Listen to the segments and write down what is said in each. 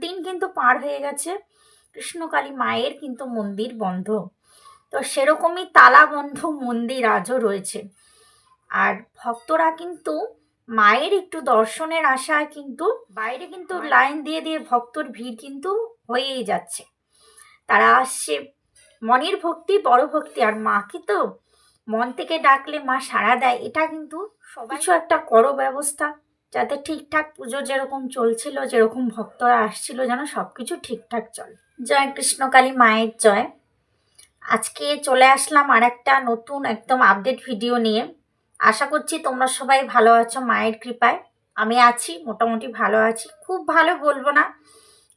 দিন কিন্তু পার হয়ে গেছে। কৃষ্ণকালী মায়ের কিন্তু মন্দির বন্ধ। তো সেরকমই তালা বন্ধ মন্দির আজও রয়েছে। আর ভক্তরা কিন্তু মায়ের একটু দর্শনের আশায় কিন্তু বাইরে কিন্তু লাইন দিয়ে দিয়ে ভক্তর ভিড় কিন্তু হয়েই যাচ্ছে। তারা আসছে। মনের ভক্তি বড় ভক্তি। আর মাকে তো মন থেকে ডাকলে মা সাড়া দেয়। এটা কিন্তু সবাই কিছু একটা করো ব্যবস্থা। যাতে ঠিকঠাক পুজো যেরকম চলছিল, যেরকম ভক্তরা আসছিল, যেন সব কিছু ঠিকঠাক চলে। জয় কৃষ্ণকালী মায়ের জয়। আজকে চলে আসলাম আর একটা নতুন একদম আপডেট ভিডিও নিয়ে। আশা করছি তোমরা সবাই ভালো আছো মায়ের কৃপায়। আমি আছি, মোটামুটি ভালো আছি। খুব ভালো বলব না,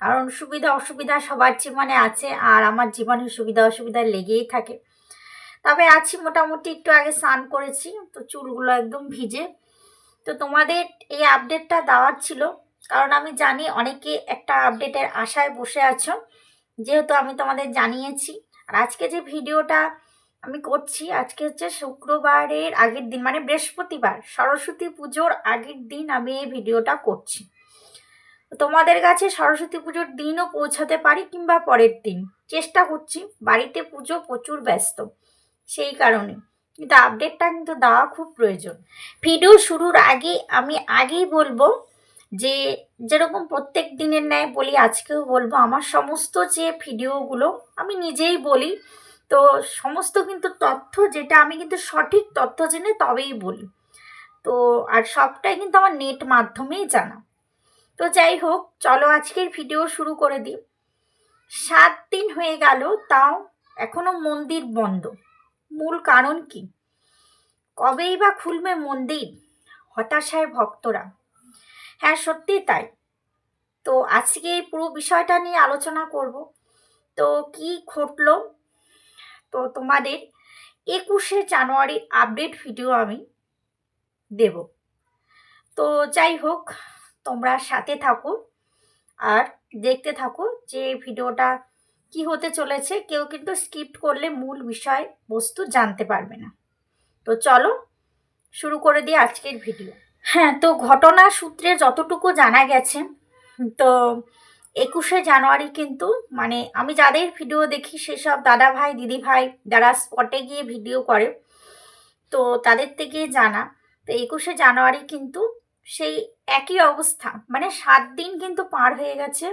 কারণ সুবিধা অসুবিধা সবার জীবনে আছে আর আমার জীবনে সুবিধা অসুবিধা লেগেই থাকে। তবে আছি মোটামুটি একটু আগে স্নান করেছি, তো চুলগুলো একদম ভিজে। তো তোমাদের এই আপডেটটা দেওয়ার ছিল। কারণ আমি জানি অনেকে একটা আপডেটের আশায় বসে আছো। যেহেতু আমি তোমাদের জানিয়েছি। আর আজকে যে ভিডিওটা আমি করছি, আজকে হচ্ছে শুক্রবারের আগের দিন মানে বৃহস্পতিবার, সরস্বতী পুজোর আগের দিন আমি এই ভিডিওটা করছি। তোমাদের কাছে সরস্বতী পুজোর দিনও পৌঁছাতে পারি কিংবা পরের দিন? চেষ্টা করছি, বাড়িতে পুজো প্রচুর ব্যস্ত, সেই কারণে। কিন্তু আপডেটটা কিন্তু দেওয়া খুব প্রয়োজন। ভিডিও শুরুর আগে আমি আগেই বলব যে, যেরকম প্রত্যেক দিনের ন্যায় বলি, আজকেও বলব, আমার সমস্ত যে ভিডিওগুলো আমি নিজেই বলি, তো সমস্ত কিন্তু তথ্য যেটা আমি কিন্তু সঠিক তথ্য জেনে তবেই বলি। তো, আর সবটাই কিন্তু আমার নেট মাধ্যমেই জানা। তো যাই হোক, চলো আজকের ভিডিও শুরু করে দিই। সাত দিন হয়ে গেল, তাও এখনও মন্দির বন্ধ। মূল কারণ কি? কবেই বা খুলবে মন্দির? হতাশায় ভক্তরা। হ্যাঁ সত্যি তাই। তো আজকে এই পুরো বিষয়টা নিয়ে আলোচনা করব। তো কি ঘটলো? তো তোমাদের একুশে জানুয়ারি আপডেট ভিডিও আমি দেব। তো যাই হোক, তোমরা সাথে থাকো আর দেখতে থাকো যে ভিডিওটা কি হতে চলেছে কেউ কিন্তু স্কিপ্ট করলে মূল বিষয় বস্তু জানতে পারবে না। তো চলো, শুরু করে দিই আজকের ভিডিও হ্যাঁ তো ঘটনা সূত্রে যতটুকু জানা গেছে, তো একুশে জানুয়ারি কিন্তু মানে আমি যাদের ভিডিও দেখি সেসব দাদা ভাই, দিদি ভাই, যারা স্পটে গিয়ে ভিডিও করে, তো তাদের থেকে জানা। তো একুশে জানুয়ারি কিন্তু সেই একই অবস্থা মানে সাত দিন কিন্তু পার হয়ে গেছে।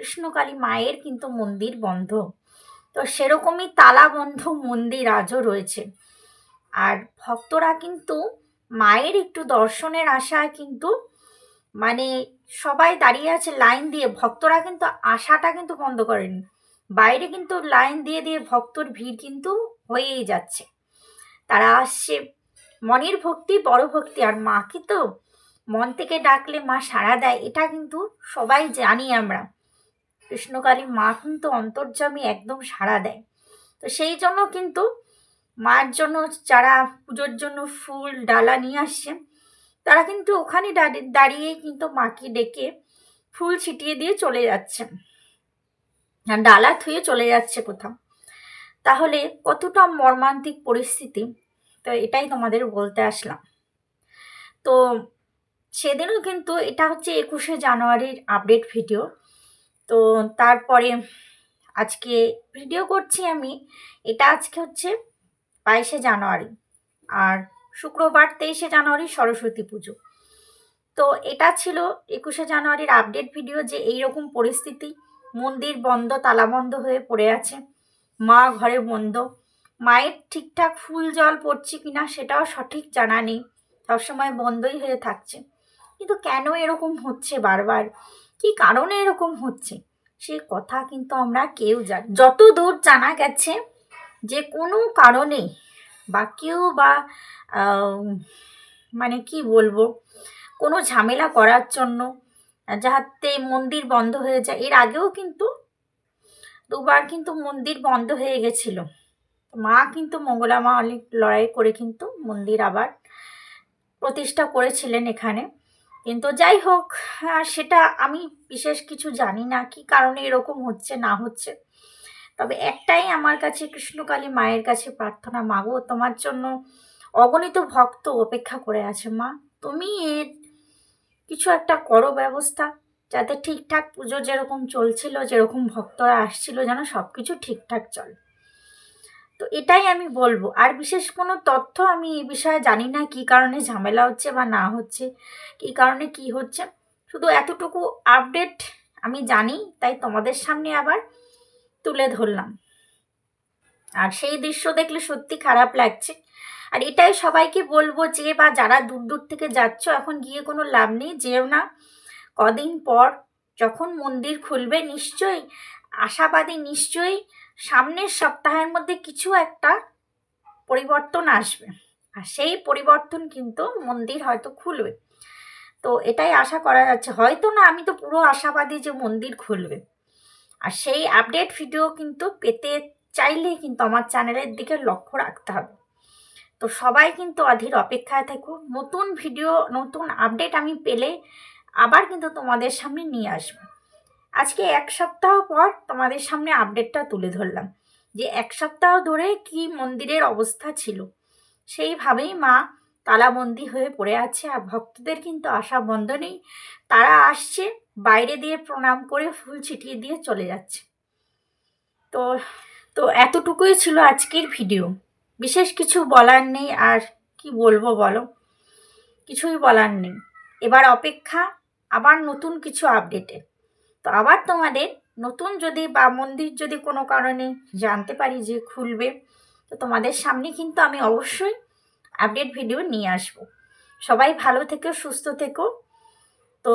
কৃষ্ণকালী মায়ের কিন্তু মন্দির বন্ধ। তো সেরকমই তালা বন্ধ মন্দির আজও রয়েছে। আর ভক্তরা কিন্তু মায়ের একটু দর্শনের আশায় কিন্তু মানে সবাই দাঁড়িয়ে আছে লাইন দিয়ে, ভক্তরা কিন্তু আশাটা কিন্তু বন্ধ করেনি। বাইরে কিন্তু লাইন দিয়ে দিয়ে ভক্তর ভিড় কিন্তু হয়েই যাচ্ছে। তারা আসছে, মনের ভক্তি, বড় ভক্তি, আর মাকে তো মন থেকে ডাকলে মা সাড়া দেয়, এটা কিন্তু সবাই জানি আমরা। কৃষ্ণকালী মা কিন্তু অন্তর্যামী একদম সাড়া দেয়। তো সেই জন্য কিন্তু মার জন্য যারা পুজোর জন্য ফুল, ডালা নিয়ে আসছে তারা কিন্তু ওখানে দাঁড়িয়ে কিন্তু মাকে ডেকে ফুল ছিটিয়ে দিয়ে চলে যাচ্ছে ডালা থুয়ে চলে যাচ্ছে কোথাও। তাহলে কতটা মর্মান্তিক পরিস্থিতি? তো এটাই তোমাদের বলতে আসলাম। তো সেদিনও কিন্তু এটা হচ্ছে একুশে জানুয়ারির আপডেট ভিডিও তো তারপরে আজকে ভিডিও করছি আমি। এটা আজকে হচ্ছে বাইশে জানুয়ারি আর শুক্রবার তেইশে জানুয়ারি সরস্বতী পুজো। তো এটা ছিল একুশে জানুয়ারির আপডেট ভিডিও যে এই রকম পরিস্থিতি। মন্দির বন্ধ তালাবন্ধ হয়ে পড়ে আছে। মা ঘরে বন্ধ। মায়ের ঠিকঠাক ফুল জল পড়ছে কিনা সেটাও সঠিক জানা নেই। সবসময় বন্ধই হয়ে থাকছে। কিন্তু কেন এরকম হচ্ছে বারবার? কি কারণে এরকম হচ্ছে? সে কথা কিন্তু আমরা কেউ জানি যত দূর জানা গেছে যে কোনো কারণে বা কেউ বা মানে কি বলব, কোনো ঝামেলা করার জন্য যাতে মন্দির বন্ধ হয়ে যায়, এর আগেও কিন্তু দুবার কিন্তু মন্দির বন্ধ হয়ে গেছিল। মা কিন্তু মঙ্গলা মা অনেক লড়াই করে কিন্তু মন্দির আবার প্রতিষ্ঠা করেছিলেন এখানে। কিন্তু যাই হোক সেটা আমি বিশেষ কিছু জানি না কি কারণে এরকম হচ্ছে, না হচ্ছে। তবে একটাই আমার কাছে কৃষ্ণকালী মায়ের কাছে প্রার্থনা মাগো তোমার জন্য অগণিত ভক্ত অপেক্ষা করে আছে, মা। তুমি এর কিছু একটা করো ব্যবস্থা, যাতে ঠিকঠাক পুজো যেরকম চলছিল, যেরকম ভক্তরা আসছিল, যেন সব কিছু ঠিকঠাক চলে। তো এটাই আমি বলব। আর বিশেষ কোনো তথ্য আমি এই বিষয়ে জানি না কী কারণে ঝামেলা হচ্ছে বা না হচ্ছে, কী কারণে কি হচ্ছে। শুধু এতটুকু আপডেট আমি জানি, তাই তোমাদের সামনে আবার তুলে ধরলাম। আর সেই দৃশ্য দেখলে সত্যি খারাপ লাগছে। আর এটাই সবাইকে বলব যে, বা যারা দূর দূর থেকে যাচ্ছ, এখন গিয়ে কোনো লাভ নেই, যেও না। কদিন পর যখন মন্দির খুলবে, নিশ্চয়ই, আশাবাদী নিশ্চয়ই সামনের সপ্তাহের মধ্যে কিছু একটা পরিবর্তন আসবে। আর সেই পরিবর্তন কিন্তু মন্দির হয়তো খুলবে। তো এটাই আশা করা যাচ্ছে। হয়তো না, আমি তো পুরো আশাবাদী যে মন্দির খুলবে। আর সেই আপডেট ভিডিও কিন্তু পেতে চাইলেই কিন্তু আমার চ্যানেলের দিকে লক্ষ্য রাখতে হবে। তো সবাই কিন্তু অধীর অপেক্ষায় থাকুক নতুন ভিডিও নতুন আপডেট আমি পেলে আবার কিন্তু তোমাদের সামনে নিয়ে আসব। আজকে এক সপ্তাহ পর তোমাদের সামনে আপডেটটা তুলে ধরলাম। যে এক সপ্তাহ ধরে কি মন্দিরের অবস্থা ছিল? সেইভাবেই মা তালাবন্দি হয়ে পড়ে আছে আর ভক্তদের কিন্তু আসা বন্ধ নেই। তারা আসছে, বাইরে দিয়ে প্রণাম করে ফুল ছিটিয়ে দিয়ে চলে যাচ্ছে। তো তো এতটুকুই ছিল আজকের ভিডিও বিশেষ কিছু বলার নেই আর কি বলব বলো? কিছুই বলার নেই। এবার অপেক্ষা, আবার নতুন কিছু আপডেটে তো আবার তোমাদের নতুন যদি বা মন্দির যদি কোনো কারণে জানতে পারি যে খুলবে, তো তোমাদের সামনে কিন্তু আমি অবশ্যই আপডেট ভিডিও নিয়ে আসব। সবাই ভালো থেকো, সুস্থ থেকো। তো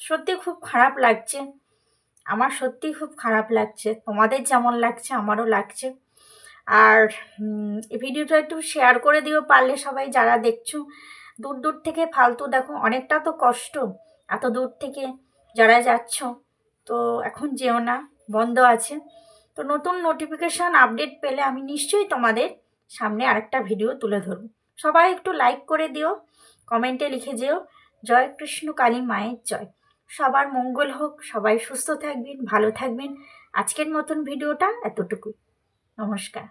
সত্যি খুব খারাপ লাগছে, আমার সত্যি খুব খারাপ লাগছে, তোমাদের যেমন লাগছে, আমারও লাগছে। আর এই ভিডিওটা একটু শেয়ার করে দিও পারলে সবাই যারা দেখছ, দূর দূর থেকে ফালতু দেখো, অনেকটা তো কষ্ট। এত দূর থেকে যারা যাচ্ছ তো এখন যেও না, বন্ধ আছে। তো নতুন নোটিফিকেশান আপডেট পেলে আমি নিশ্চয়ই তোমাদের সামনে আরেকটা ভিডিও তুলে ধরব। সবাই একটু লাইক করে দিও কমেন্টে লিখে যেও, জয় কৃষ্ণ কালী মায়ের জয়। সবার মঙ্গল হোক, সবাই সুস্থ থাকবেন, ভালো থাকবেন। আজকের মতন ভিডিওটা এতটুকুই নমস্কার।